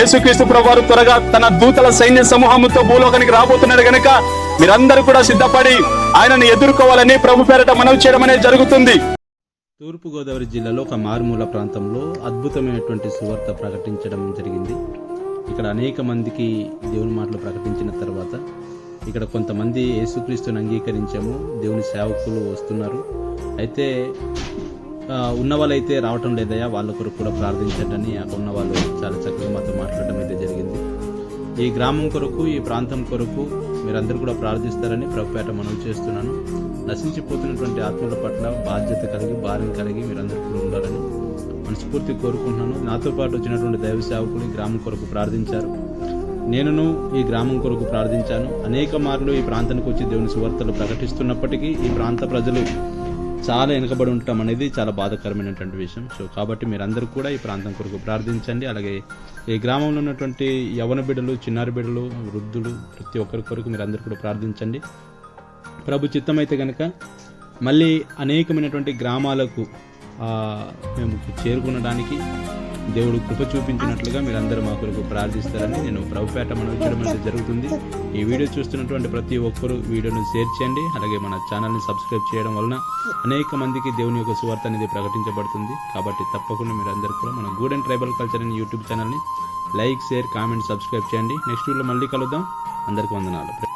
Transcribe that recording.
యేసుక్రీస్తు ప్రభువారు త్వరగా తన దూతల సైన్య సమూహంతో భూలోకానికి రాబోతున్నాడు గనక మీరందరూ కూడా సిద్ధపడి ఆయనను ఎదుర్కోవాలని ప్రభు పేరట మనవి చేయడం అనేది జరుగుతుంది. తూర్పుగోదావరి జిల్లాలో ఒక మారుమూల ప్రాంతంలో అద్భుతమైనటువంటి సువార్త ప్రకటించడం జరిగింది. ఇక్కడ అనేక మందికి దేవుని మాటలు ప్రకటించిన తర్వాత ఇక్కడ కొంతమంది యేసుక్రీస్తుని అంగీకరించాము దేవుని సేవకులు వస్తున్నారు. అయితే ఉన్న వాళ్ళైతే రావటం లేదయా వాళ్ళ కొరకు కూడా ప్రార్థించండి అని అక్కడ ఉన్న వాళ్ళు చాలా చక్కగా ఈ గ్రామం కొరకు ఈ ప్రాంతం కొరకు మీరందరూ కూడా ప్రార్థిస్తారని ప్రభుపేట మనవి చేస్తున్నాను. నశించిపోతున్నటువంటి ఆత్మల పట్ల బాధ్యత కలిగి భారం కలిగి మీరందరూ కూడా ఉండాలని మనస్ఫూర్తి కోరుకుంటున్నాను. నాతో పాటు వచ్చినటువంటి దైవ సేవకులు ఈ గ్రామం కొరకు ప్రార్థించారు. నేనును ఈ గ్రామం కొరకు ప్రార్థించాను. అనేక మార్లు ఈ ప్రాంతానికి వచ్చి దేవుని సువార్తలు ప్రకటిస్తున్నప్పటికీ ఈ ప్రాంత ప్రజలు చాలా వెనుకబడి ఉండటం అనేది చాలా బాధాకరమైనటువంటి విషయం. సో కాబట్టి మీరందరూ కూడా ఈ ప్రాంతం కొరకు ప్రార్థించండి. అలాగే ఈ గ్రామంలో ఉన్నటువంటి యవన బిడ్డలు చిన్నారి బిడ్డలు వృద్ధులు ప్రతి ఒక్కరి కొరకు మీరందరూ కూడా ప్రార్థించండి. ప్రభు చిత్తమైతే కనుక మళ్ళీ అనేకమైనటువంటి గ్రామాలకు మేము చేరుకునడానికి దేవుడు కృప చూపించినట్లుగా మీరందరూ మా కొరకు ప్రార్థిస్తారని నేను ప్రభుపేట మనం ఇచ్చడం అనేది జరుగుతుంది. ఈ వీడియో చూస్తున్నటువంటి ప్రతి ఒక్కరూ వీడియోను షేర్ చేయండి అలాగే మన ఛానల్ని సబ్స్క్రైబ్ చేయడం వలన అనేక మందికి దేవుని యొక్క సువార్త అనేది ప్రకటించబడుతుంది. కాబట్టి తప్పకుండా మీరందరూ కూడా మన గూడ్ అండ్ ట్రైబల్ కల్చర్ అనే యూట్యూబ్ ఛానల్ని లైక్ షేర్ కామెంట్ సబ్స్క్రైబ్ చేయండి. నెక్స్ట్ వీడియోలో మళ్ళీ కలుద్దాం. అందరికీ వందనాలు.